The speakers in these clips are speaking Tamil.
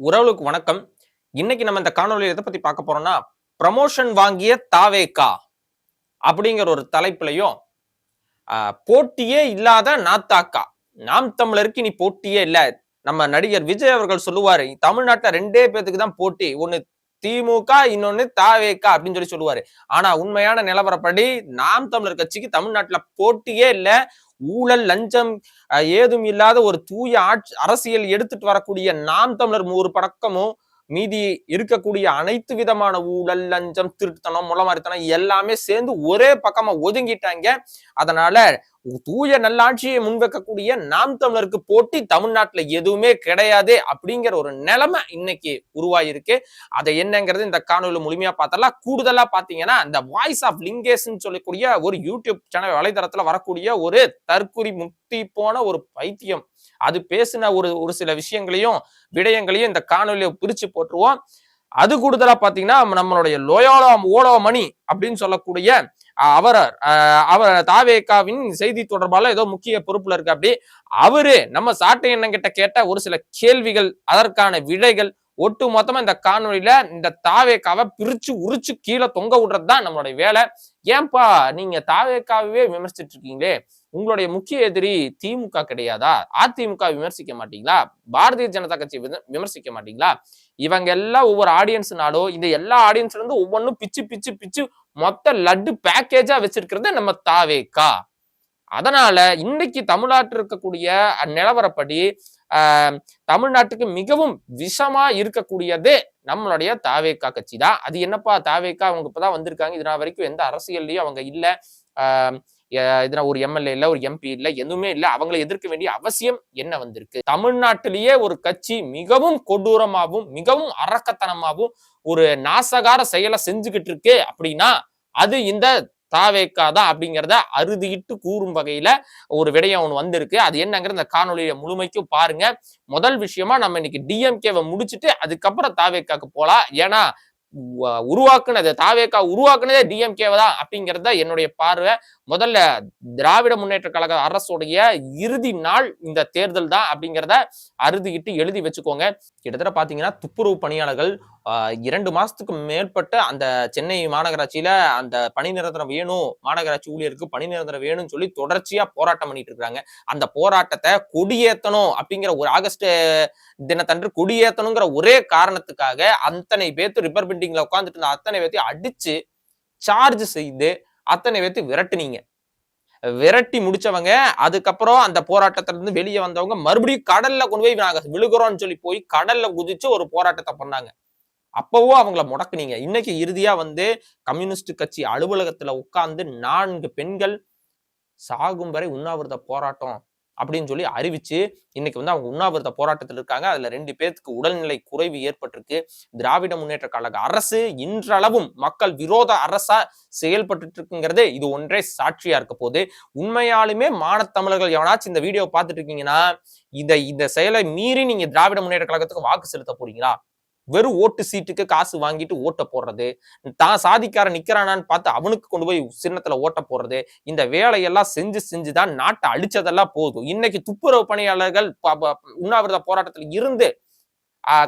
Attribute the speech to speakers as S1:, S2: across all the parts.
S1: உறவுகளுக்கு வணக்கம். இன்னைக்கு நம்ம இந்த காணொலியில் எதை பத்தி பார்க்க போறோம்னா ப்ரமோஷன் வாங்கிய தாவேக்கா அப்படிங்கிற ஒரு தலைப்புலையும் ஆஹ், போட்டியே இல்லாத நாத்தாக்கா. நாம் தமிழருக்கு இனி போட்டியே இல்ல. நம்ம நடிகர் விஜய் அவர்கள் சொல்லுவாரு தமிழ்நாட்டில் ரெண்டே பேத்துக்கு தான் போட்டி. ஒண்ணு திமுக இன்னொன்னு தாவேக்கா அப்படின்னு சொல்லி சொல்லுவாரு. ஆனா உண்மையான நிலவரப்படி நாம் தமிழர் கட்சிக்கு தமிழ்நாட்டுல போட்டியே இல்ல. ஊழல் லஞ்சம் ஏதும் இல்லாத ஒரு தூய ஆட்சி அரசியல் எடுத்துட்டு வரக்கூடிய நாம் தமிழர் ஒரு பழக்கமும் மீதி இருக்கக்கூடிய அனைத்து விதமான ஊழல் லஞ்சம் திருட்டுத்தனம் முளமாரித்தனம் எல்லாமே சேர்ந்து ஒரே பக்கமா ஒதுங்கிட்டாங்க. அதனால தூய நல்லாட்சியை முன்வைக்கக்கூடிய நாம் தமிழருக்கு போட்டி தமிழ்நாட்டுல எதுவுமே கிடையாது அப்படிங்கிற ஒரு நிலைமை இன்னைக்கு உருவாயிருக்கு. அதை என்னங்கிறது இந்த காணொலி முழுமையா பார்த்தலாம் கூடுதலா பாத்தீங்கன்னா இந்த வாய்ஸ் ஆஃப் லிங்கேஷ்னு சொல்லக்கூடிய ஒரு யூடியூப் சேனல் வலைதளத்துல வரக்கூடிய ஒரு தற்குறி முக்தி போன ஒரு பைத்தியம். அது பேசின ஒரு ஒரு சில விஷயங்களையும் விடயங்களையும் இந்த காணொலியை பிரிச்சு போட்டுருவோம். அது கூடுதலா பாத்தீங்கன்னா நம்மளுடைய லோயோலா ஓலோ மணி அப்படின்னு சொல்லக்கூடிய அஹ், அவர் அவர் தாவேகாவின் செய்தி தொடர்பால ஏதோ முக்கிய பொறுப்புல இருக்கு அப்படி அவரு நம்ம சாட்டை எண்ணங்கிட்ட கேட்ட ஒரு சில கேள்விகள் அதற்கான விடைகள் ஒட்டு மொத்தமா இந்த காணொலியில இந்த தாவேக்காவை பிரிச்சு உரிச்சு கீழே தொங்க விடுறது தான் நம்மளுடைய வேலை. ஏன்பா நீங்க தாவேக்காவே விமர்சிச்சுட்டு இருக்கீங்களே? உங்களுடைய முக்கிய எதிரி திமுக கிடையாதா? அதிமுக விமர்சிக்க மாட்டீங்களா? பாரதிய ஜனதா கட்சி விமர்சிக்க மாட்டீங்களா? இவங்க எல்லாம் ஒவ்வொரு ஆடியன்ஸ்னாலும் இந்த எல்லா ஆடியன்ஸ்ல இருந்து ஒவ்வொன்றும் பிச்சு பிச்சு பிச்சு மொத்த லட்டு பேக்கேஜா வச்சிருக்கிறது நம்ம தாவேக்கா. அதனால இன்னைக்கு தமிழ்நாட்டில் இருக்கக்கூடிய நிலவரப்படி தமிழ்நாட்டுக்கு மிகவும் விஷமா இருக்கக்கூடியது நம்மளுடைய தாவேக்கா கட்சி தான் அது என்னப்பா தாவேக்கா? அவங்க இப்பதான் வந்திருக்காங்க. இது வரைக்கும் எந்த அரசியல்லையும் அவங்க இல்ல. ஆஹ், இதுல ஒரு எம்எல்ஏ இல்ல ஒரு எம்பி இல்ல எதுவுமே இல்ல. அவங்களை எதிர்க்க வேண்டிய அவசியம் என்ன வந்திருக்கு? தமிழ்நாட்டிலேயே ஒரு கட்சி மிகவும் கொடூரமாகவும் மிகவும் அரக்கத்தனமாகவும் ஒரு நாசகார செயலை செஞ்சுக்கிட்டு இருக்கு அப்படின்னா அது இந்த தாவேக்கா தான் அப்படிங்கிறத அறுதிட்டு கூறும் வகையில ஒரு விடயம் ஒன்று வந்திருக்கு. அது என்னங்கிற இந்த காணொலியை முழுமைக்கும் பாருங்க. முதல் விஷயமா நம்ம இன்னைக்கு டிஎம்கேவை முடிச்சுட்டு அதுக்கப்புறம் தாவேக்காக்கு போலாம். ஏன்னா உருவாக்குனது தாவேக்கா உருவாக்குனதே டிஎம்கேவை தான் அப்படிங்கிறத என்னுடைய பார்வை. முதல்ல திராவிட முன்னேற்ற கழக அரசுடைய இறுதி நாள் இந்த தேர்தல் தான் அப்படிங்கிறத அறுதிக்கிட்டு எழுதி வச்சுக்கோங்க. கிட்டத்தட்ட பாத்தீங்கன்னா துப்புரவு பணியாளர்கள் இரண்டு மாசத்துக்கு மேற்பட்ட அந்த சென்னை மாநகராட்சியில அந்த பணி நிரந்தரம் வேணும் மாநகராட்சி ஊழியருக்கு பணி நிரந்தரம் வேணும்னு சொல்லி தொடர்ச்சியா போராட்டம் பண்ணிட்டு இருக்காங்க. அந்த போராட்டத்தை கொடியேத்தணும் அப்படிங்கிற ஒரு ஆகஸ்ட் தினத்தன்று கொடியேத்தணுங்கிற ஒரே காரணத்துக்காக அத்தனை பேர்த்து ரிப்பர் பில்டிங்ல உட்காந்துட்டு இருந்த அத்தனை பேர்த்தையும் அடிச்சு சார்ஜ் செய்து அத்தனை பேர்த்து விரட்டுனீங்க. விரட்டி முடிச்சவங்க அதுக்கப்புறம் அந்த போராட்டத்துல இருந்து வெளியே வந்தவங்க மறுபடியும் கடல்ல கொண்டு போய் நாங்க விழுகிறோம்னு சொல்லி போய் கடல்ல குதிச்சு ஒரு போராட்டத்தை பண்ணாங்க. அப்பவோ அவங்கள முடக்குனீங்க. இன்னைக்கு இறுதியா வந்து கம்யூனிஸ்ட் கட்சி அலுவலகத்துல உட்கார்ந்து நான்கு பெண்கள் சாகும் வரை உண்ணாவிரத போராட்டம் அப்படின்னு சொல்லி அறிவிச்சு இன்னைக்கு வந்து அவங்க உண்ணாவிரத போராட்டத்தில் இருக்காங்க. அதுல ரெண்டு பேர்த்துக்கு உடல்நிலை குறைவு ஏற்பட்டிருக்கு. திராவிட முன்னேற்ற கழக அரசு இன்றளவும் மக்கள் விரோத அரசா செயல்பட்டு இருக்குங்கிறது இது ஒன்றே சாட்சியா இருக்க போது உண்மையாலுமே மானத்தமிழர்கள் எவனாச்சும் இந்த வீடியோ பார்த்துட்டு இருக்கீங்கன்னா இந்த இந்த செயலை மீறி நீங்க திராவிட முன்னேற்ற கழகத்துக்கு வாக்கு செலுத்த போறீங்களா? வெறும் ஓட்டு சீட்டுக்கு காசு வாங்கிட்டு ஓட்ட போடுறது. தான் சாதிக்காரன் நிக்கிறானான்னு பார்த்து அவனுக்கு கொண்டு போய் சின்னத்துல ஓட்ட போடுறது. இந்த வேலையெல்லாம் செஞ்சு செஞ்சுதான் நாட்டை அழிச்சதெல்லாம் போதும். இன்னைக்கு துப்புரவு பணியாளர்கள் ப- ப- உண்ணாவிரத போராட்டத்துல இருந்து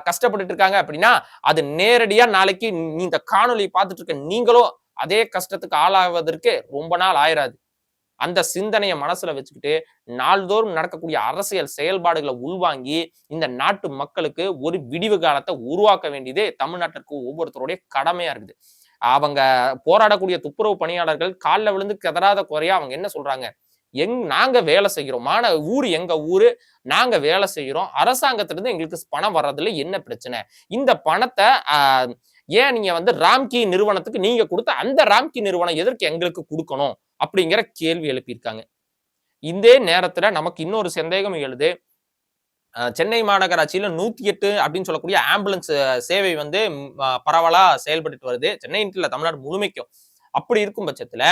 S1: கஷ்டப்பட்டு கஷ்டப்பட்டுட்டு இருக்காங்க அப்படின்னா அது நேரடியா நாளைக்கு நீ இந்த காணொலி பார்த்துட்டு இருக்க நீங்களும் அதே கஷ்டத்துக்கு ஆளாவதற்கு ரொம்ப நாள் ஆயிராது. அந்த சிந்தனையை மனசுல வச்சுக்கிட்டு நாள்தோறும் நடக்கக்கூடிய அரசியல் செயல்பாடுகளை உள்வாங்கி இந்த நாட்டு மக்களுக்கு ஒரு விடிவு காலத்தை உருவாக்க வேண்டியது தமிழ்நாட்டிற்கு ஒவ்வொருத்தருடைய கடமையா இருக்குது. அவங்க போராடக்கூடிய துப்புரவு பணியாளர்கள் காலில் விழுந்து கதறாத குறையா அவங்க என்ன சொல்றாங்க? எங் நாங்க வேலை செய்கிறோம். மான ஊர் எங்க ஊரு? நாங்க வேலை செய்கிறோம். அரசாங்கத்திலிருந்து எங்களுக்கு பணம் வர்றதுல என்ன பிரச்சனை? இந்த பணத்தை ஏன் நீங்க வந்து ராம்கி நிறுவனத்துக்கு நீங்க கொடுத்த அந்த ராம்கி நிறுவனம் எதற்கு எங்களுக்கு கொடுக்கணும்? அப்படிங்கிற கேள்வி எழுப்பியிருக்காங்க. இதே நேரத்தில் நமக்கு இன்னொரு சந்தேகம் எழுது. சென்னை மாநகராட்சியில் நூற்றி எட்டு அப்படின்னு சொல்லக்கூடிய ஆம்புலன்ஸ் சேவை வந்து பரவலாக செயல்பட்டு வருது. சென்னை இல்லை தமிழ்நாடு முழுமைக்கும். அப்படி இருக்கும் பட்சத்தில்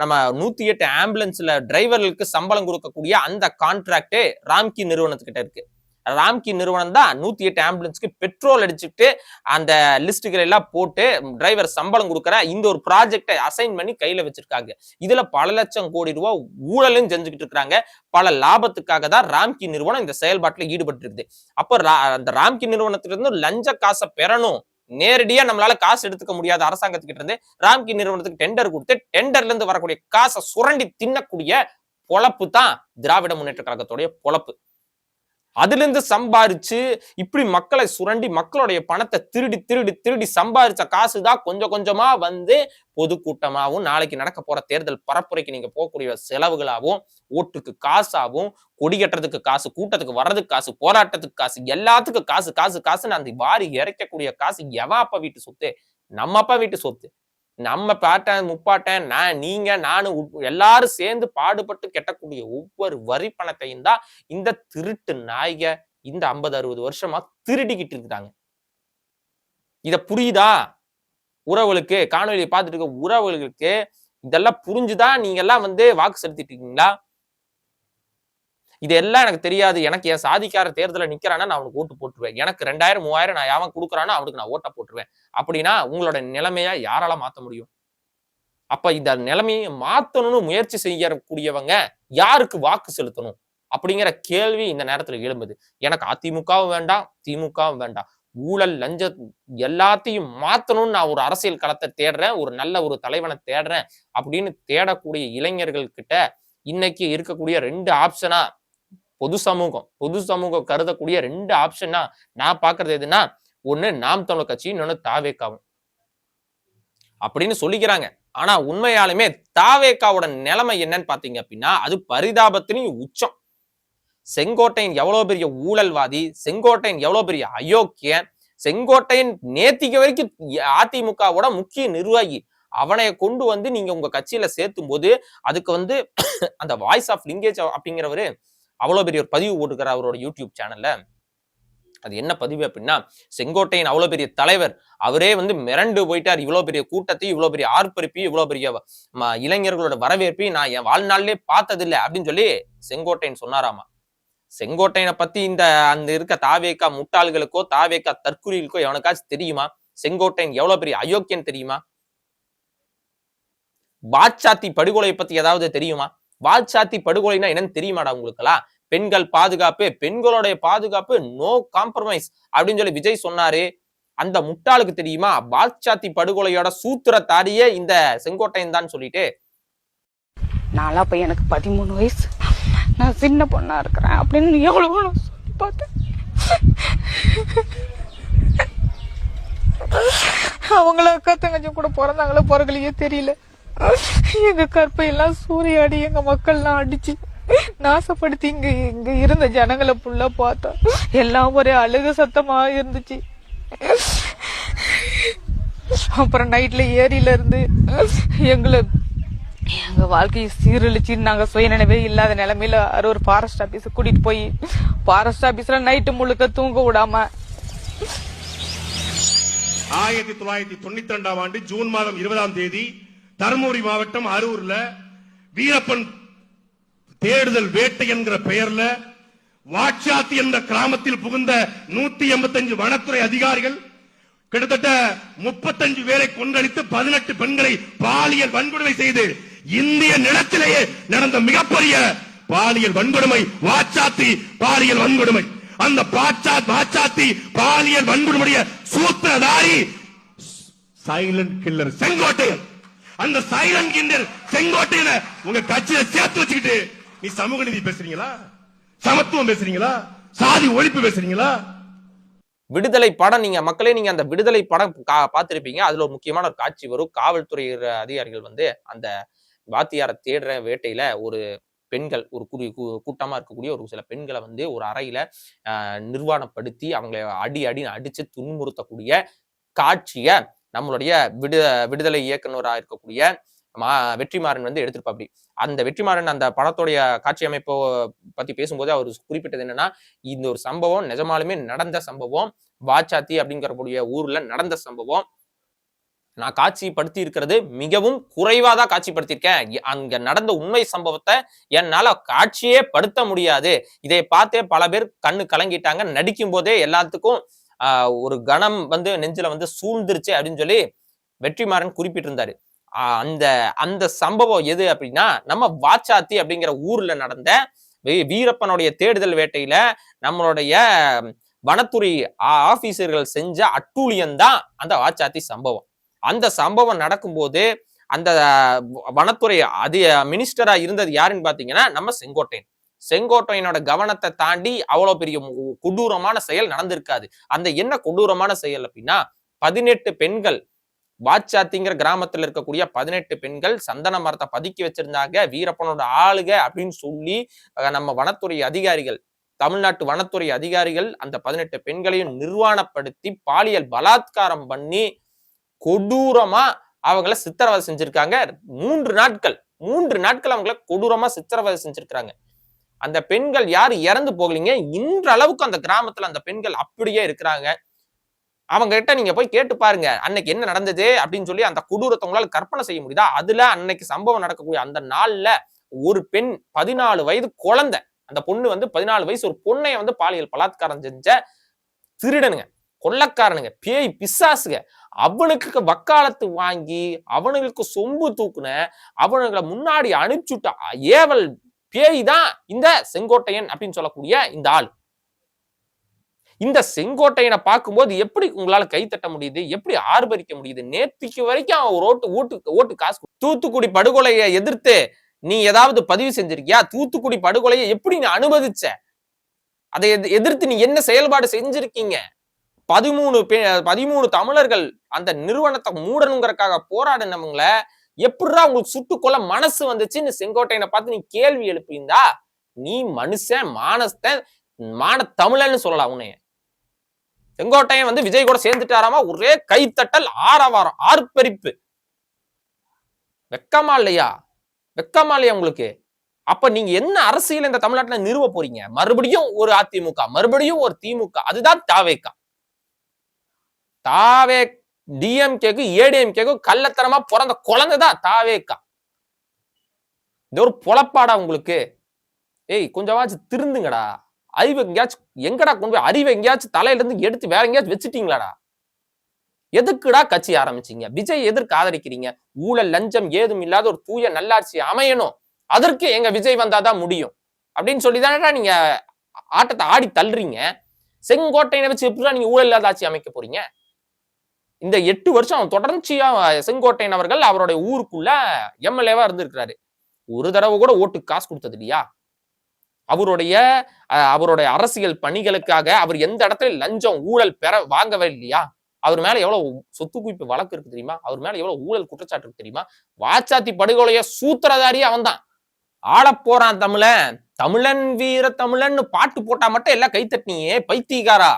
S1: நம்ம நூற்றி எட்டு ஆம்புலன்ஸில் டிரைவர்களுக்கு சம்பளம் கொடுக்கக்கூடிய அந்த கான்ட்ராக்டே ராம்கி நிறுவனத்துக்கிட்ட இருக்குது ராம்கி நிறுவனம் தான் நூத்தி எட்டு ஆம்புலன்ஸ்க்கு பெட்ரோல் அடிச்சுட்டு அந்த லிஸ்ட்டுகள் எல்லாம் போட்டு டிரைவர் சம்பளம் கொடுக்குற இந்த ஒரு ப்ராஜெக்டை அசைன் பண்ணி கையில வச்சிருக்காங்க. இதுல பல லட்சம் கோடி ரூபாய் ஊழலும் செஞ்சுக்கிட்டு இருக்கிறாங்க பல லாபத்துக்காக தான் ராம்கி நிறுவனம் இந்த செயல்பாட்டில் ஈடுபட்டு இருக்குது அப்போ ரா- அந்த ராம்கி நிறுவனத்திலிருந்து லஞ்ச காசை பெறணும். நேரடியா நம்மளால காசு எடுத்துக்க முடியாத அரசாங்கத்துக்கிட்ட இருந்து ராம்கி நிறுவனத்துக்கு டெண்டர் கொடுத்து டெண்டர்ல இருந்து வரக்கூடிய காசை சுரண்டி தின்னக்கூடிய பொழப்பு தான் திராவிட முன்னேற்ற கழகத்துடைய பொழப்பு. அதுலேருந்து சம்பாரிச்சு இப்படி மக்களை சுரண்டி மக்களுடைய பணத்தை திருடி திருடி திருடி சம்பாரிச்ச காசு தான் கொஞ்சம் கொஞ்சமா வந்து பொதுக்கூட்டமாகவும் நாளைக்கு நடக்க போற தேர்தல் பரப்புரைக்கு நீங்க போகக்கூடிய செலவுகளாகவும் ஓட்டுக்கு காசாகவும் கொடி கட்டுறதுக்கு காசு கூட்டத்துக்கு வர்றதுக்கு காசு போராட்டத்துக்கு காசு எல்லாத்துக்கும் காசு காசு காசுன்னு அந்த வாரி இறைக்கக்கூடிய காசு எவா அப்பா வீட்டு சொத்து? நம்ம அப்பா வீட்டு சொத்து. நம்ம பாட்டன் முப்பாட்டன் நான் நீங்க நானும் எல்லாரும் சேர்ந்து பாடுபட்டு கெட்டக்கூடிய ஒவ்வொரு வரி பணத்தையும் தான் இந்த திருட்டு நாய்க இந்த ஐம்பது அறுபது வருஷமா திருடிக்கிட்டு இருக்கிறாங்க. இத புரியுதா? உறவுகளுக்கு காணொலியை பார்த்துட்டு இருக்க உறவுகளுக்கு இதெல்லாம் புரிஞ்சுதான் நீங்க எல்லாம் வந்து வாக்கு செலுத்திட்டு இருக்கீங்களா? இதெல்லாம் எனக்கு தெரியாது. எனக்கு என் சாதிக்கார தேர்தலில் நிற்கிறானா நான் அவனுக்கு ஓட்டு போட்டுருவேன். எனக்கு ரெண்டாயிரம் மூவாயிரம் நான் யாவன் கொடுக்குறானோ அவனுக்கு நான் ஓட்ட போட்டுருவேன். அப்படின்னா உங்களோட நிலைமைய யாரால மாற்ற முடியும்? அப்ப இந்த நிலைமையை மாத்தணும்னு முயற்சி செய்யக்கூடியவங்க யாருக்கு வாக்கு செலுத்தணும்? அப்படிங்கிற கேள்வி இந்த நேரத்துல எழும்புது. எனக்கு அதிமுகவும் வேண்டாம் திமுகவும் வேண்டாம். ஊழல் லஞ்ச எல்லாத்தையும் மாத்தணும்னு நான் ஒரு அரசியல் களத்தை தேடுறேன். ஒரு நல்ல ஒரு தலைவனை தேடுறேன் அப்படின்னு தேடக்கூடிய இளைஞர்கள் கிட்ட இன்னைக்கு இருக்கக்கூடிய ரெண்டு ஆப்ஷனா பொது சமூகம் பொது சமூகம் கருதக்கூடிய ரெண்டு ஆப்ஷனா நான் பாக்குறது எதுன்னா ஒண்ணு நாம் தமிழ் கட்சி இன்னொன்னு தாவேக்காவும். அப்படின்னு சொல்லிக்கிறாங்க. ஆனா உண்மையாலுமே தாவேக்காவோட நிலைமை என்னன்னு பாத்தீங்க அப்படின்னா அது பரிதாபத்திலையும் உச்சம். செங்கோட்டையன் எவ்வளவு பெரிய ஊழல்வாதி செங்கோட்டையன் எவ்வளவு பெரிய அயோக்கியன் செங்கோட்டையன் நேத்திக்கு வரைக்கும் அதிமுகவோட முக்கிய நிர்வாகி அவனை கொண்டு வந்து நீங்க உங்க கட்சியில சேர்த்தும் போது அதுக்கு வந்து அந்த வாய்ஸ் ஆஃப் லிங்கேஜ் அப்படிங்கிறவரு அவ்வளோ பெரிய ஒரு பதிவு போட்டுக்கிறார் அவரோட யூடியூப் சேனல்ல. அது என்ன பதிவு அப்படின்னா செங்கோட்டையின் அவ்வளோ பெரிய தலைவர். அவரே வந்து மிரண்டு போயிட்டார். இவ்வளோ பெரிய கூட்டத்தையும் இவ்வளோ பெரிய ஆர்ப்பரிப்பையும் இவ்வளோ பெரிய இளைஞர்களோட வரவேற்பையும் நான் என் வாழ்நாளிலே பார்த்ததில்லை அப்படின்னு சொல்லி செங்கோட்டையன் சொன்னாராமா. செங்கோட்டையனை பத்தி இந்த அந்த இருக்க தாவேக்கா முட்டாள்களுக்கோ தாவேக்கா தற்குறிகளுக்கோ எவனுக்காச்சும் தெரியுமா? செங்கோட்டையன் எவ்வளவு பெரிய அயோக்கியன் தெரியுமா? பாட்சாத்தி படுகொலை பத்தி ஏதாவது தெரியுமா? வால்சாத்தி படுகொலைனா என்னன்னு தெரியுமாடா உங்களுக்கெல்லாம்? பெண்கள் பாதுகாப்பு பெண்களுடைய பாதுகாப்பு நோ காம்ப்ரமைஸ் அப்படின்னு சொல்லி விஜய் சொன்னாரு. அந்த முட்டாளுக்கு தெரியுமா? பால்சாத்தி படுகொலையோட சூத்திரத்தாரியே இந்த செங்கோட்டையன் தான் சொல்லிட்டு.
S2: நான்லாம் அப்ப எனக்கு பதிமூணு வயசு. நான் சின்ன பொண்ணா இருக்கிறேன் அப்படின்னு எவ்வளவு நான் சொல்லி பார்த்தேன். அவங்கள அக்கா தங்கச்சி கூட பிறந்தாங்களோ பிறகுலையே தெரியல. எங்க கற்பையெல்லாம் சூறையாடி எங்க மக்கள்லாம் அடிச்சு நாசப்படுத்தி இங்க இங்க இருந்த ஜனங்களை ஃபுல்லா பார்த்தா எல்லாம் ஒரே அழுக சத்தமா இருந்துச்சு. அப்புறம் நைட்ல ஏரியில இருந்து எங்களை எங்க வாழ்க்கையை சீரழிச்சு நாங்க சுயநினைவே இல்லாத நிலைமையில ஒரு ஃபாரஸ்ட் ஆபீஸ் கூட்டிட்டு போய் ஃபாரஸ்ட் ஆபீஸ்ல நைட்டு முழுக்க தூங்க விடாம
S3: ஆயிரத்தி தொள்ளாயிரத்தி தொண்ணூத்தி ரெண்டாம் ஆண்டு ஜூன் மாதம் இருபதாம் தேதி தருமபுரி மாவட்டம் அரூர்ல வீரப்பன் தேடுதல் வேட்டை என்கிற பெயர்ல வாட்சாத்தி என்ற கிராமத்தில் புகுந்த நூத்தி எண்பத்தஞ்சு வனத்துறை அதிகாரிகள் கிட்டத்தட்ட முப்பத்தஞ்சு பேரை கொன்றளித்து பதினெட்டு பெண்களை பாலியல் வன்கொடுமை செய்து இந்திய நிலத்திலேயே நடந்த மிகப்பெரிய பாலியல் வன்கொடுமை வாச்சாத்தி பாலியல் வன்கொடுமை. அந்த பாச்சா வாச்சாத்தி பாலியல் வன்கொடுமைய சூத்திரதாரி சைலண்ட் கில்லர் செங்கோட்டையன். அந்த சைலண்ட் கில்லர் செங்கோட்டையில உங்க கட்சியில சேர்த்து வச்சுக்கிட்டு நீ சமூக நீதி பேசுறீங்களா? சமத்துவம் பேசுறீங்களா? சாதி ஒழிப்பு பேசுறீங்களா?
S1: விடுதலை படம் நீங்க மக்களே நீங்க அந்த விடுதலை படம் பார்த்திருப்பீங்க. அதுல ஒரு முக்கியமான ஒரு காட்சி வரும். காவல்துறை அதிகாரிகள் வந்து அந்த வாத்தியாரை தேடுற வேட்டையில ஒரு பெண்கள் ஒரு குறி கூட்டமா இருக்கக்கூடிய ஒரு சில பெண்களை வந்து ஒரு அறையில நிர்வாணப்படுத்தி அவங்களை அடி அடி அடிச்சு துன்புறுத்தக்கூடிய காட்சியை நம்மளுடைய விடு விடுதலை இயக்குனராக இருக்கக்கூடிய மா வெற்றிமாறன் வந்து எடுத்திருப்பாப்படி அந்த வெற்றிமாறன் அந்த படத்துடைய காட்சி அமைப்பை பத்தி பேசும்போது அவர் குறிப்பிட்டது என்னன்னா இந்த ஒரு சம்பவம் நிஜமாலுமே நடந்த சம்பவம் வாச்சாத்தி அப்படிங்கிறக்கூடிய ஊர்ல நடந்த சம்பவம். நான் காட்சிப்படுத்தி இருக்கிறது மிகவும் குறைவா தான் காட்சிப்படுத்தியிருக்கேன் அங்க நடந்த உண்மை சம்பவத்தை என்னால காட்சியே படுத்த முடியாது. இதை பார்த்தே பல பேர் கண்ணு கலங்கிட்டாங்க. நடிக்கும் போதே எல்லாத்துக்கும் ஒரு கணம் வந்து நெஞ்சில வந்து சூழ்ந்துருச்சு அப்படின்னு சொல்லி வெற்றிமாறன் குறிப்பிட்டிருந்தாரு. ஆஹ், அந்த அந்த சம்பவம் எது அப்படின்னா நம்ம வாச்சாத்தி அப்படிங்கிற ஊர்ல நடந்த வீ- வீரப்பனுடைய தேடுதல் வேட்டையில நம்மளுடைய வனத்துறை ஆபீசர்கள் செஞ்ச அட்டூழியம் தான் அந்த வாச்சாத்தி சம்பவம். அந்த சம்பவம் நடக்கும்போது அந்த வனத்துறை அது மினிஸ்டரா இருந்தது யாருன்னு பாத்தீங்கன்னா நம்ம செங்கோட்டையன். செங்கோட்டையனோட கவனத்தை தாண்டி அவ்வளோ பெரிய கொடூரமான செயல் நடந்திருக்காது. அந்த என்ன கொடூரமான செயல் அப்படின்னா பதினெட்டு பெண்கள் வாச்சாத்திங்கிற கிராமத்துல இருக்கக்கூடிய பதினெட்டு பெண்கள் சந்தன மரத்தை பதுக்கி வச்சிருந்தாங்க. வீரப்பனோட ஆளுக அப்படின்னு சொல்லி நம்ம வனத்துறை அதிகாரிகள் தமிழ்நாட்டு வனத்துறை அதிகாரிகள் அந்த பதினெட்டு பெண்களையும் நிர்வாணப்படுத்தி பாலியல் பலாத்காரம் பண்ணி கொடூரமா அவங்கள சித்திரவதை செஞ்சிருக்காங்க. மூன்று நாட்கள் மூன்று நாட்கள் அவங்கள கொடூரமா சித்திரவதை செஞ்சிருக்காங்க அந்த பெண்கள் யாரும் இறந்து போகலீங்க? இன்றளவுக்கு அந்த கிராமத்துல அந்த பெண்கள் அப்படியே இருக்கிறாங்க. அவங்க கிட்ட நீங்க போய் கேட்டு பாருங்க. அன்னைக்கு என்ன நடந்தது? அப்படின்னு சொல்லி அந்த கொடூரத்தை உங்களால கற்பனை செய்ய முடியுதா? அதுல அன்னைக்கு சம்பவம் நடக்கக்கூடிய அந்த நாள்ல ஒரு பெண் பதினாலு வயது குழந்தை. அந்த பொண்ணு வந்து பதினாலு வயசு ஒரு பொண்ணைய வந்து பாலியல் பலாத்காரம் செஞ்ச திருடனுங்க. கொள்ளக்காரனுங்க. பேய் பிசாசுங்க. அவனுக்கு வக்காலத்து வாங்கி அவனுங்களுக்கு சொம்பு தூக்குன அவனுங்களை முன்னாடி அனுப்பிச்சுட்ட ஏவல் பேய் தான் இந்த செங்கோட்டையன் அப்படின்னு சொல்லக்கூடிய இந்த ஆள். இந்த செங்கோட்டையனை பார்க்கும்போது எப்படி உங்களால கைத்தட்ட முடியுது? எப்படி ஆர்ப்பரிக்க முடியுது? நேத்திக்கு வரைக்கும் அவன் ஒரு ஓட்டு ஓட்டு ஓட்டு காசு தூத்துக்குடி படுகொலையை எதிர்த்து நீ ஏதாவது பதிவு செஞ்சிருக்கியா? தூத்துக்குடி படுகொலையை எப்படி நீ அனுமதிச்ச? அதை எதிர்த்து நீ என்ன செயல்பாடு செஞ்சிருக்கீங்க? பதிமூணு பே- பதிமூணு தமிழர்கள் அந்த நிறுவனத்தை மூடணுங்கிறக்காக போராடினவங்கள எப்படிடா உங்களுக்கு சுட்டுக்கொள்ள மனசு வந்துச்சுன்னு செங்கோட்டையனை பார்த்து நீ கேள்வி எழுப்பியிருந்தா நீ மனுஷன் மானஸ்தன் மான தமிழன்னு சொல்லலாம் உன்னைய. செங்கோட்டையன் வந்து விஜய் கூட சேர்ந்துட்டாராமா? ஒரே கைத்தட்டல் ஆரவாரம் ஆர்ப்பரிப்பு. வெக்கமா இல்லையா? வெக்கமா இல்லையா உங்களுக்கு? அப்ப நீங்க என்ன அரசியல் இந்த தமிழ்நாட்டுல நிறுவ போறீங்க? மறுபடியும் ஒரு அதிமுக மறுபடியும் ஒரு திமுக. அதுதான் தாவேக்கா. தாவே டிஎம்கேக்கு ஏடிஎம்கேக்கு கள்ளத்தனமா பிறந்த குழந்தைதான் தாவேக்கா. இது ஒரு பொழப்பாடா உங்களுக்கு. ஏய் கொஞ்சமாச்சும் திருந்துங்கடா. அறிவு எங்கேயாச்சும் எங்கடா கொண்டு போய் அறிவை எங்கேயாச்சும் தலையில இருந்து எடுத்து வேற எங்கேயாச்சும் வச்சுட்டீங்களாடா. எதுக்குடா கட்சி ஆரம்பிச்சீங்க? விஜய் எதற்கு ஆதரிக்கிறீங்க? ஊழல் லஞ்சம் ஏதும் இல்லாத ஒரு தூய நல்லாட்சி அமையணும். அதற்கு எங்க விஜய் வந்தாதான் முடியும். அப்படின்னு சொல்லி நீங்க ஆட்டத்தை ஆடி தள்ளுறீங்க. செங்கோட்டையினை வச்சு எப்படிதான் நீங்க ஊழல் இல்லாத ஆட்சி அமைக்க போறீங்க? இந்த எட்டு வருஷம் தொடர்ச்சியா செங்கோட்டையன் அவர்கள் அவருடைய ஊருக்குள்ள எம்எல்ஏவா இருந்திருக்கிறாரு. ஒரு தடவை கூட ஓட்டுக்கு காசு கொடுத்தது இல்லையா? அவருடைய அவருடைய அரசியல் பணிகளுக்காக அவர் எந்த இடத்துல லஞ்சம் ஊழல் பெற வாங்கவே இல்லையா? அவர் மேல எவ்வளவு சொத்து குவிப்பு வழக்கு இருக்கு தெரியுமா? அவர் மேல எவ்வளவு ஊழல் குற்றச்சாட்டு இருக்கு தெரியுமா? வாச்சாத்தி படுகொலைய சூத்திரதாரியே அவன் தான் ஆளப் போறான் தமிழன். தமிழன் வீர தமிழன்னு பாட்டு போட்டா மட்டும் எல்லாம் கைத்தட்டினியே பைத்தியக்காரா.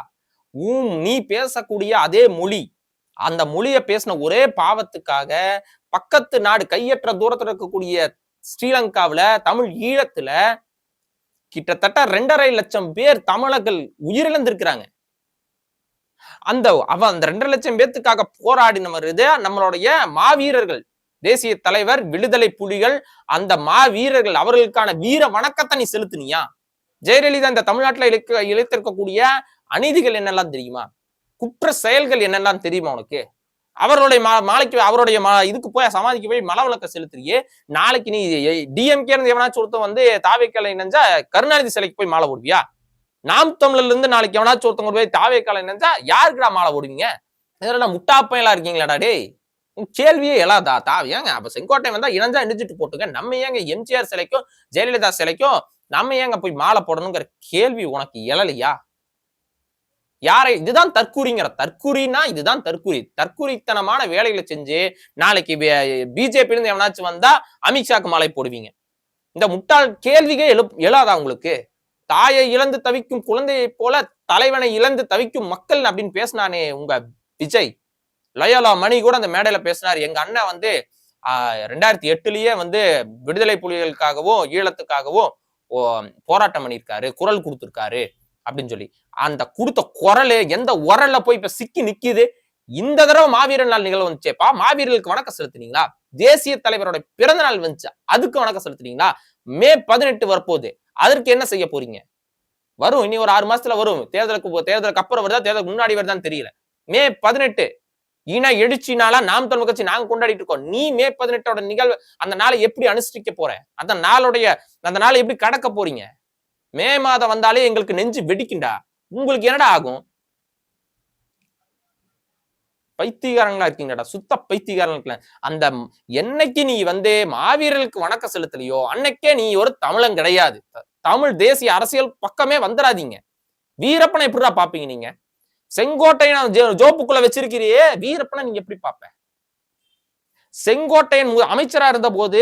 S1: ஊம் நீ பேசக்கூடிய அதே மொழி. அந்த மொழியை பேசின ஒரே பாவத்துக்காக பக்கத்து நாடு கையற்ற தூரத்துல இருக்கக்கூடிய ஸ்ரீலங்காவுல தமிழ் ஈழத்துல கிட்டத்தட்ட ரெண்டரை லட்சம் பேர் தமிழர்கள் உயிரிழந்திருக்கிறாங்க. அந்த அவ அந்த ரெண்டரை லட்சம் பேர்த்துக்காக போராடினவர் இது நம்மளுடைய மாவீரர்கள். தேசிய தலைவர் விடுதலை புலிகள் அந்த மாவீரர்கள் அவர்களுக்கான வீர வணக்கத்தை நீ செலுத்தினியா? ஜெயலலிதா இந்த தமிழ்நாட்டுல இழுக்க இழுத்திருக்கக்கூடிய அநீதிகள் என்னெல்லாம் தெரியுமா? குற்ற செயல்கள் என்னெல்லாம் தெரியுமா உனக்கு? அவர்களுடைய மா மாலைக்கு அவருடைய மா இதுக்கு போய் சமாதிக்கு போய் மலவளக்க செலுத்துறியே. நாளைக்கு நீ டிஎம்கே இருந்து எவனாச்சும் ஒருத்தன் வந்து தாவேக்கலை நினைஞ்சா கருணாநிதி சிலைக்கு போய் மாலை போடுவியா? நாம் தமிழ்ல இருந்து நாளைக்கு எவனாச்சும் ஒருத்தவங்க போய் தாவேக்கலை நினைஞ்சா யாருக்குடா மாலை போடுவீங்க? இதெல்லாம் முட்டாப்பையெல்லாம் இருக்கீங்களாடா டேய். உன் கேள்வியே எழாதா தா ஏங்க அப்ப செங்கோட்டை வந்தா இணைஞ்சா இணைஞ்சிட்டு போட்டுங்க நம்ம ஏங்க எம்ஜிஆர் சிலைக்கும் ஜெயலலிதா சிலைக்கும் நம்ம ஏங்க போய் மாலை போடணுங்கிற கேள்வி உனக்கு எழலையா? யாரை? இதுதான் தற்கூரிங்கிற தற்கூரினா இதுதான் தற்கூரி தற்கூரித்தனமான வேலைகளை செஞ்சு நாளைக்கு பிஜேபியிலிருந்து எவனாச்சும் வந்தா அமித்ஷாக்கு மாலை போடுவீங்க. இந்த முட்டாள் கேள்வியே எழு எழாதா உங்களுக்கு? தாயை இழந்து தவிக்கும் குழந்தையை போல தலைவனை இழந்து தவிக்கும் மக்கள் அப்படின்னு பேசினானே உங்க விஜய். லயோலா மணி கூட அந்த மேடையில பேசினார். எங்க அண்ணன் வந்து ரெண்டாயிரத்தி எட்டுலயே வந்து விடுதலை புலிகளுக்காகவும் ஈழத்துக்காகவும் போராட்டம் பண்ணியிருக்காரு. குரல் கொடுத்துருக்காரு அப்படின்னு சொல்லி. அந்த கொடுத்த குரல் எந்த உரல்ல போய் இப்ப சிக்கி நிக்குது? இந்த தடவை மாவீரர் நாள் நிகழ்வு வந்துச்சேப்பா. மாவீரர்களுக்கு வணக்கம் செலுத்துனீங்களா? தேசிய தலைவரோட பிறந்த நாள் வந்துச்சு. அதுக்கு வணக்கம் செலுத்துனீங்களா? மே பதினெட்டு வரப்போகுது. அதற்கு என்ன செய்ய போறீங்க? வரும். இனி ஒரு ஆறு மாசத்துல வரும். தேர்தலுக்கு தேர்தலுக்கு அப்புறம் வருதா தேர்தலுக்கு முன்னாடி வருதான்னு தெரியல. மே பதினெட்டு. இன எழுச்சினாலா நாம் தமிழ் கட்சி நாங்க கொண்டாடிட்டு இருக்கோம். நீ மே பதினெட்டோட நிகழ்வு அந்த நாளை எப்படி அனுஷ்டிக்க போற? அந்த நாளுடைய அந்த நாளை எப்படி கடக்க போறீங்க? மே மாதம் வந்தாலே எங்களுக்கு நெஞ்சு வெடிக்குண்டா உங்களுக்கு என்னடா ஆகும்? பைத்தியகாரங்களா இருக்கீங்கடா. சுத்த பைத்தியகாரங்களா அந்த என்னைக்கு நீ வந்து மாவீரர்களுக்கு வணக்கம் செலுத்தலையோ அன்னைக்கே நீ ஒரு தமிழன் கிடையாது. தமிழ் தேசிய அரசியல் பக்கமே வந்துடாதீங்க வீரப்பனை எப்படிடா பாப்பீங்க நீங்க? செங்கோட்டையன் ஜோப்புக்குள்ள வச்சிருக்கிறியே வீரப்பனை நீங்க எப்படி பாப்ப செங்கோட்டையன் அமைச்சரா இருந்த போது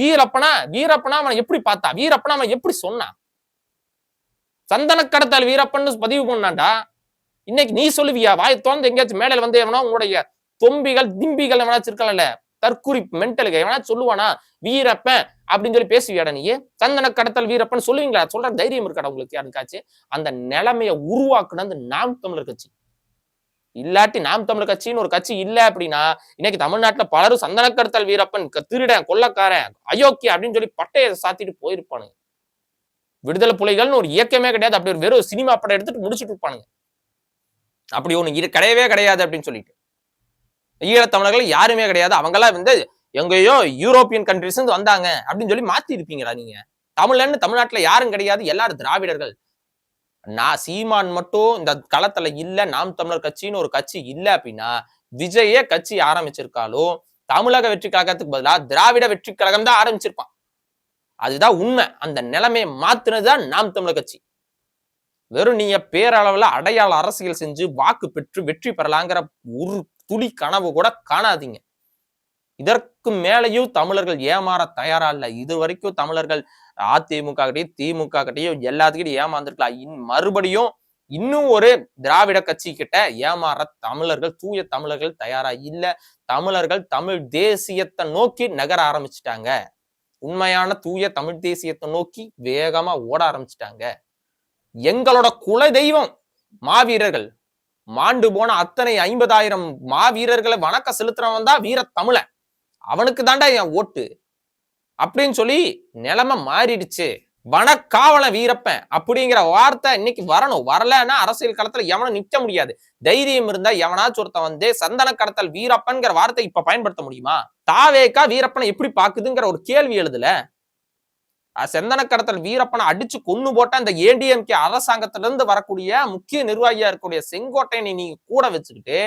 S1: வீரப்பனா வீரப்பனா அவன் எப்படி பார்த்தா? வீரப்பனா அவன் எப்படி சொன்னான்? சந்தன கடத்தல் வீரப்பன்னு பதிவு பண்ணாண்டா? இன்னைக்கு நீ சொல்லுவியா? வாய் தோந்து எங்கேயாச்சும் மேடையில் வந்து எவனா உங்களுடைய தொம்பிகள் திம்பிகள் எவனாச்சும் இருக்கலாம்ல தற்குறி மென்டலுக்கு எவனா சொல்லுவானா? வீரப்பன் அப்படின்னு சொல்லி பேசுவியாடா நீ? சந்தன கடத்தல் வீரப்பன் சொல்லுவீங்களா? சொல்ற தைரியம் இருக்காடா உங்களுக்கு யாருக்காச்சு? அந்த நிலைமையை உருவாக்குனது நாம் தமிழர் கட்சி. இல்லாட்டி நாம் தமிழர் கட்சின்னு ஒரு கட்சி இல்லை அப்படின்னா இன்னைக்கு தமிழ்நாட்டுல பலரும் சந்தன கடத்தல் வீரப்பன் திருடன் கொள்ளக்காரன் அயோக்கிய அப்படின்னு சொல்லி பட்டையை சாத்திட்டு போயிருப்பானுங்க. விடுதலை புலிகள்னு ஒரு இயக்கமே கிடையாது. அப்படி ஒரு வெறும் சினிமா படம் எடுத்துட்டு முடிச்சிட்டு இருப்பானுங்க. அப்படி ஒண்ணு இரு கிடையவே கிடையாது அப்படின்னு சொல்லிட்டு. ஈழத்தமிழர்கள் யாருமே கிடையாது. அவங்கெல்லாம் வந்து எங்கேயோ யூரோப்பியன் கண்ட்ரிஸ் இருந்து வந்தாங்க அப்படின்னு சொல்லி மாத்தி இருப்பீங்களா நீங்க? தமிழன்னு தமிழ்நாட்டுல யாரும் கிடையாது. எல்லாரும் திராவிடர்கள். நான் சீமான் மட்டும் இந்த களத்துல இல்ல. நாம் தமிழர் கட்சின்னு ஒரு கட்சி இல்ல அப்படின்னா விஜயே கட்சி ஆரம்பிச்சிருக்காலும் தமிழக வெற்றி கழகத்துக்கு பதிலா திராவிட வெற்றி கழகம் தான் ஆரம்பிச்சிருப்பான். அதுதான் உண்மை. அந்த நிலைமையை மாத்துனதுதான் நாம் தமிழர் கட்சி. வெறும் நீங்க பேரளவில் அடையாள அரசியல் செஞ்சு வாக்கு பெற்று வெற்றி பெறலாங்கிற ஒரு துளி கனவு கூட காணாதீங்க. இதற்கு மேலேயும் தமிழர்கள் ஏமாற தயாரா இல்லை. இது வரைக்கும் தமிழர்கள் அதிமுக கிட்டையும் திமுக கிட்டையும் எல்லாத்துக்கிட்டையும் ஏமாந்துருக்கலாம். இன் மறுபடியும் இன்னும் ஒரு திராவிட கட்சி கிட்ட ஏமாற தமிழர்கள் தூய தமிழர்கள் தயாரா இல்லை. தமிழர்கள் தமிழ் தேசியத்தை நோக்கி நகர ஆரம்பிச்சிட்டாங்க. உண்மையான தூய தமிழ் தேசியத்தை நோக்கி வேகமா ஓட ஆரம்பிச்சிட்டாங்க. எங்களோட குல தெய்வம் மாவீரர்கள். மாண்டு போன அத்தனை ஐம்பதாயிரம் மாவீரர்களை வணக்க செலுத்துறவன் தான் வீர தமிழன் அவனுக்கு தாண்டா என் ஓட்டு. அப்படின்னு சொல்லி நிலைமை மாறிடுச்சு. வனக்காவல வீரப்பன் அப்படிங்கிற வார்த்தை இன்னைக்கு வரணும். வரலன்னா அரசியல் களத்துல எவனும் நிக்க முடியாது. தைரியம் இருந்தா எவனாச்சும் ஒருத்தன் வந்து சந்தன கடத்தல் வீரப்பன்கிற வார்த்தை இப்ப பயன்படுத்த முடியுமா? தாவேக்கா வீரப்பனை எப்படி பாக்குதுங்கிற ஒரு கேள்வி எழுதுல. செந்தன கடத்தல் வீரப்பனை அடிச்சு கொண்டு போட்ட அந்த ஏடிஎம்கே அரசாங்கத்திலிருந்து வரக்கூடிய முக்கிய நிர்வாகியா இருக்கக்கூடிய செங்கோட்டையனை நீங்க கூட வச்சுக்கிட்டு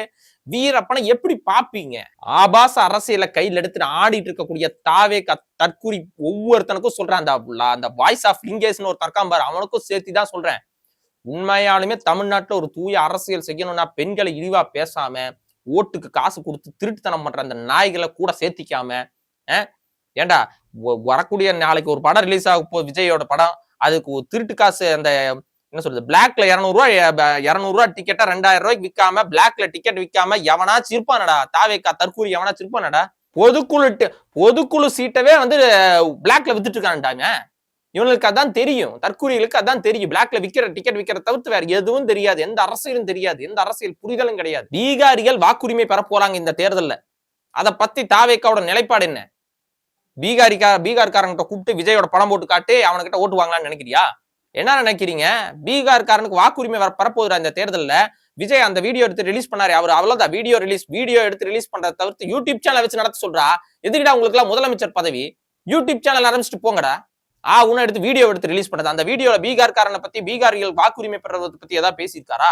S1: வீரப்பனை எப்படி பாப்பீங்க ஆபாச அரசியலை கையில் எடுத்துட்டு ஆடிட்டு இருக்கக்கூடிய தாவே தற்கூரி ஒவ்வொருத்தனுக்கும் சொல்றேன். அந்த அந்த வாய்ஸ் ஆஃப் லிங்கேஷ்னு ஒரு தற்காம்பார் அவனுக்கும் சேர்த்து தான் சொல்றேன். உண்மையாலுமே தமிழ்நாட்டில் ஒரு தூய அரசியல் செய்யணும்னா பெண்களை இழிவா பேசாம ஓட்டுக்கு காசு கொடுத்து திருட்டுத்தனம் பண்ற அந்த நாய்களை கூட சேர்த்திக்காம ஏண்டா ஏன்டா வரக்கூடிய நாளைக்கு ஒரு படம் ரிலீஸ் ஆக போ விஜயோட படம் அதுக்கு திருட்டு காசு அந்த என்ன சொல்றது? பிளாக்ல இரநூறுவா இரநூறுவா டிக்கெட்டை ரெண்டாயிரம் ரூபாய்க்கு விற்காம பிளாக்ல டிக்கெட் விற்காம எவனா இருப்பானடா? தாவேக்கா தற்கூரி எவனா சிரிப்பானடா பொதுக்குழு பொதுக்குழு சீட்டவே வந்து பிளாக்ல வித்துட்டு இருக்கான்டாங்க இவனுக்கு அதான் தெரியும். தற்கூரிகளுக்கு அதான் தெரியும். பிளாக்ல விற்கிற டிக்கெட் விற்கிற தவிர்த்து வேற எதுவும் தெரியாது. எந்த அரசியலும் தெரியாது. எந்த அரசியல் புரிதலும் கிடையாது. பீகாரிகள் வாக்குரிமை பெற போறாங்க இந்த தேர்தலில். அதை பத்தி தாவேக்காவோட நிலைப்பாடு என்ன? பீகாரிக்கா பீகார்காரங்கிட்ட கூப்பிட்டு விஜயோட படம் போட்டு காட்டு அவனுக்கிட்ட ஓட்டு வாங்கலாம்னு நினைக்கிறியா? என்ன நினைக்கிறீங்க? பீகார்காரனுக்கு வாக்குரிமை வர பரப்போகுதுடா இந்த தேர்தல்ல. விஜய் அந்த வீடியோ எடுத்து ரிலீஸ் பண்ணாரு. அவர் அவ்வளவுதான் வீடியோ ரிலீஸ் வீடியோ எடுத்து ரிலீஸ் பண்றதை தவிர்த்து யூடியூப் சேனல் வச்சு நடத்த சொல்றா. எதுக்குடா உங்களுக்கு எல்லாம் முதலமைச்சர் பதவி? யூடியூப் சேனல் ஆரம்பிச்சுட்டு போங்கடா. ஆ உன்ன எடுத்து வீடியோ எடுத்து ரிலீஸ் பண்ணது அந்த வீடியோல பீகார்காரனை பத்தி பீகாரிகள் வாக்குரிமை பெறுவதை பத்தி ஏதாவது பேசியிருக்காரா?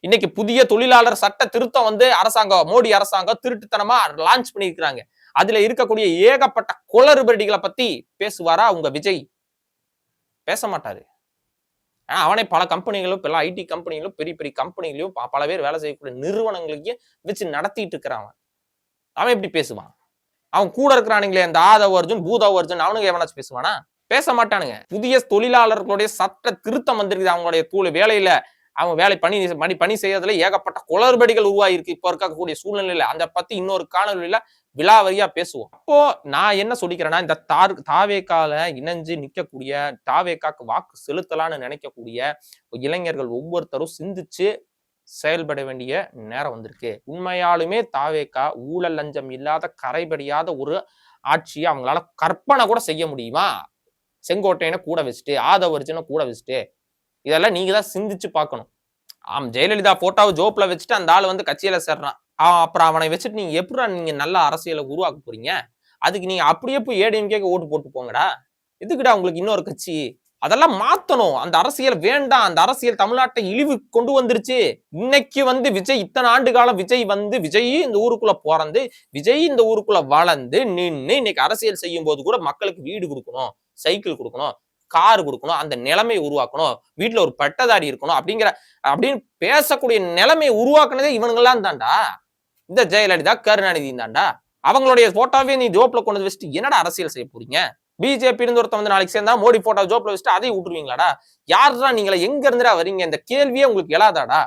S1: இன்னைக்கு புதிய தொழிலாளர் சட்ட திருத்தம் வந்து அரசாங்கம் மோடி அரசாங்கம் திருட்டுத்தனமா லான்ச் பண்ணியிருக்கிறாங்க. அதுல இருக்கக்கூடிய ஏகப்பட்ட குளறுபடிகளை பத்தி பேசுவாரா உங்க விஜய்? பேச மாட்டாரு ஆனா அவனே பல கம்பெனிகளும் பல ஐடி கம்பெனிகளும் பெரிய பெரிய கம்பெனிகளையும் பல பேர் வேலை செய்யக்கூடிய நிறுவனங்களையும் வச்சு நடத்திட்டு இருக்கிறான் அவன். அவன் எப்படி பேசுவான்? அவன் கூட இருக்கிறானுங்களே அந்த ஆதவ அர்ஜுன் பூதவ அர்ஜுன் அவனுக்கு எவனாச்சும் பேசுவானா? பேச மாட்டானுங்க புதிய தொழிலாளர்களுடைய சட்ட திருத்தம் வந்திருக்குது அவங்களுடைய தூள் வேலையில. அவங்க வேலை பணி பணி பணி செய்யறதுல ஏகப்பட்ட குளறுபடிகள் உருவாகிருக்கு இப்போ இருக்கக்கூடிய சூழ்நிலையில அந்த பத்தி இன்னொரு காணொலியில விலாவரியா பேசுவோம். அப்போ நான் என்ன சொல்லிக்கிறேன்னா இந்த தார் தாவேக்கால இணைஞ்சு நிற்கக்கூடிய தாவேக்காக்கு வாக்கு செலுத்தலாம்னு நினைக்கக்கூடிய இளைஞர்கள் ஒவ்வொருத்தரும் சிந்திச்சு செயல்பட வேண்டிய நேரம் வந்திருக்கு. உண்மையாலுமே தாவேக்கா ஊழல் லஞ்சம் இல்லாத கரைபடியாத ஒரு ஆட்சியை அவங்களால கற்பனை கூட செய்ய முடியுமா? செங்கோட்டையனை கூட வச்சுட்டு ஆதவர்ஜனை கூட வச்சுட்டு இதெல்லாம் நீங்க தான் சிந்திச்சு பார்க்கணும். ஆம் ஜெயலலிதா போட்டோவை ஜோப்ல வச்சுட்டு அந்த ஆள் வந்து கட்சியில சேர்றான் அப்புறம் அவனை வச்சுட்டு நீங்க எப்படி நீங்க நல்ல அரசியலை உருவாக்க போறீங்க? அதுக்கு நீங்க அப்படியே போய் ஏடிஎம்கேக்கு ஓட்டு போட்டு போங்கடா. எதுக்குடா உங்களுக்கு இன்னொரு கட்சி. அதெல்லாம் மாத்தணும். அந்த அரசியல் வேண்டாம். அந்த அரசியல் தமிழ்நாட்டை இழிவு கொண்டு வந்துருச்சு. இன்னைக்கு வந்து விஜய் இத்தனை ஆண்டு காலம் விஜய் வந்து விஜய் இந்த ஊருக்குள்ள பிறந்து விஜய் இந்த ஊருக்குள்ள வளர்ந்து நின்று இன்னைக்கு அரசியல் செய்யும் போது கூட மக்களுக்கு வீடு கொடுக்கணும் சைக்கிள் கொடுக்கணும். கார் கொடுக்கணும் அந்த நிலைமை உருவாக்கணும் வீட்டுல ஒரு பட்டதாரி இருக்கணும் அப்படிங்கிற அப்படின்னு பேசக்கூடிய நிலைமையை உருவாக்குனதே இவனுங்கெல்லாம் தான்டா. இந்த ஜெயலலிதா கருணாநிதி தான்டா. அவங்களுடைய போட்டோவே நீ ஜோப்ல கொண்டு வந்து வச்சுட்டு என்னடா அரசியல் செய்ய போறீங்க? பிஜேபி இருந்து ஒருத்தன் வந்து நாளைக்கு சேர்ந்தா மோடி போட்டோ ஜோப்ல வச்சுட்டு அதையும் விட்டுருவீங்களாடா? யாருடா நீங்களா? எங்க இருந்துடா வரீங்க? இந்த கேள்வியே உங்களுக்கு எழாதாடா?